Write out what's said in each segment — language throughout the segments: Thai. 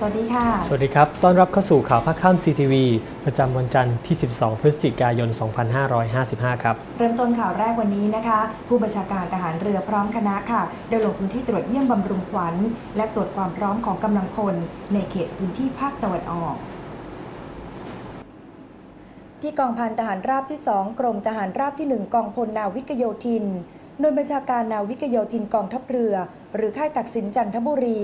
สวัสดีค่ะ สวัสดีครับ ต้อนรับเข้าสู่ข่าวภาคค่ำ CTV ประจำวันจันทร์ที่ 12 พฤศจิกายน 2555 ครับ เริ่มต้นข่าวแรกวันนี้นะคะ ผู้บัญชาการทหารเรือพร้อมคณะค่ะได้ลงพื้นที่ตรวจเยี่ยมบำรุงขวัญ และตรวจความพร้อมของกำลังพลในเขตพื้นที่ภาคตะวันออกที่กองพันทหารราบที่ 2 กรมทหารราบที่ 1 กองพลนาวิกโยธิน หน่วยบัญชาการนาวิกโยธินกองทัพเรือ หรือค่ายตักสินจันทบุรี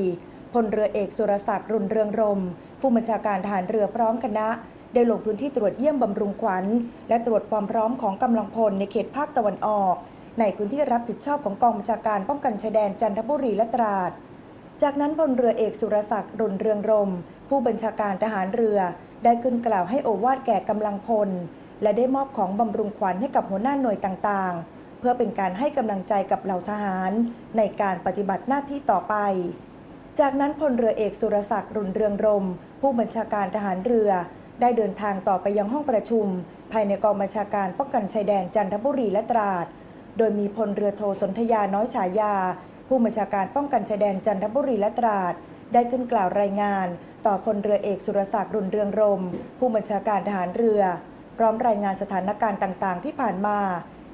พลเรือเอกสุรศักดิ์รุนเรืองรม ผู้บัญชาการทหารเรือพร้อมคณะ ได้ลงพื้นที่ตรวจเยี่ยมบำรุงขวัญ และตรวจความพร้อมของกำลังพลในเขตภาคตะวันออก ในพื้นที่รับผิดชอบของกองบัญชาการป้องกันชายแดนจันทบุรีและตราด จากนั้นพลเรือเอกสุรศักดิ์รุนเรืองรม ผู้บัญชาการทหารเรือ ได้ขึ้นกล่าวให้โอวาทแก่กำลังพล และได้มอบของบำรุงขวัญให้กับหัวหน้าหน่วยต่างๆ เพื่อเป็นการให้กำลังใจกับเหล่าทหาร ในการปฏิบัติหน้าที่ต่อไป จากนั้นพลเรือเอกสุรศักดิ์รุนเรืองรม ผู้บัญชาการทหารเรือ ได้เดินทางต่อไปยังห้องประชุม ภายในกองบัญชาการป้องกันชายแดนจันทบุรีและตราด โดยมีพลเรือโทสนธยาน้อยฉายา ผู้บัญชาการป้องกันชายแดนจันทบุรีและตราด ได้ขึ้นกล่าวรายงาน ต่อพลเรือเอกสุรศักดิ์รุนเรืองรม ผู้บัญชาการทหารเรือ พร้อมรายงานสถานการณ์ต่างๆ ที่ผ่านมา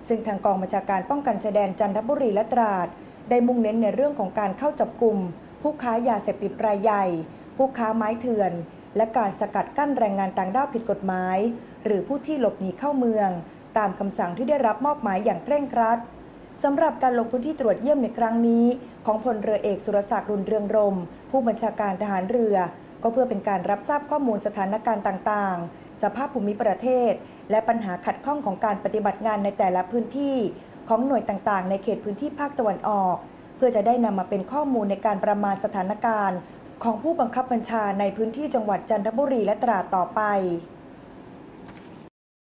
ซึ่งทางกองบัญชาการป้องกันชายแดนจันทบุรีและตราด ได้มุ่งเน้นในเรื่องของการเข้าจับกลุ่ม ผู้ค้ายาเสพติดรายใหญ่ ผู้ค้าไม้เถื่อน และการสกัดกั้นแรงงานต่างด้าวผิดกฎหมาย หรือผู้ที่หลบหนีเข้าเมือง ตามคำสั่งที่ได้รับมอบหมายอย่างเคร่งครัดสำหรับการลงพื้นที่ตรวจเยี่ยมในครั้งนี้ ของพลเรือเอกสุรศักดิ์รุนเรืองรม ผู้บัญชาการทหารเรือ ก็เพื่อเป็นการรับทราบข้อมูลสถานการณ์ต่างๆ สภาพภูมิประเทศ และปัญหาขัดข้องของการปฏิบัติงานในแต่ละพื้นที่ ของหน่วยต่างๆ ในเขตพื้นที่ภาคตะวันออก เพื่อจะได้นำมาเป็นข้อมูลในการประมาณสถานการณ์ ของผู้บังคับบัญชาในพื้นที่จังหวัดจันทบุรีและตราดต่อไป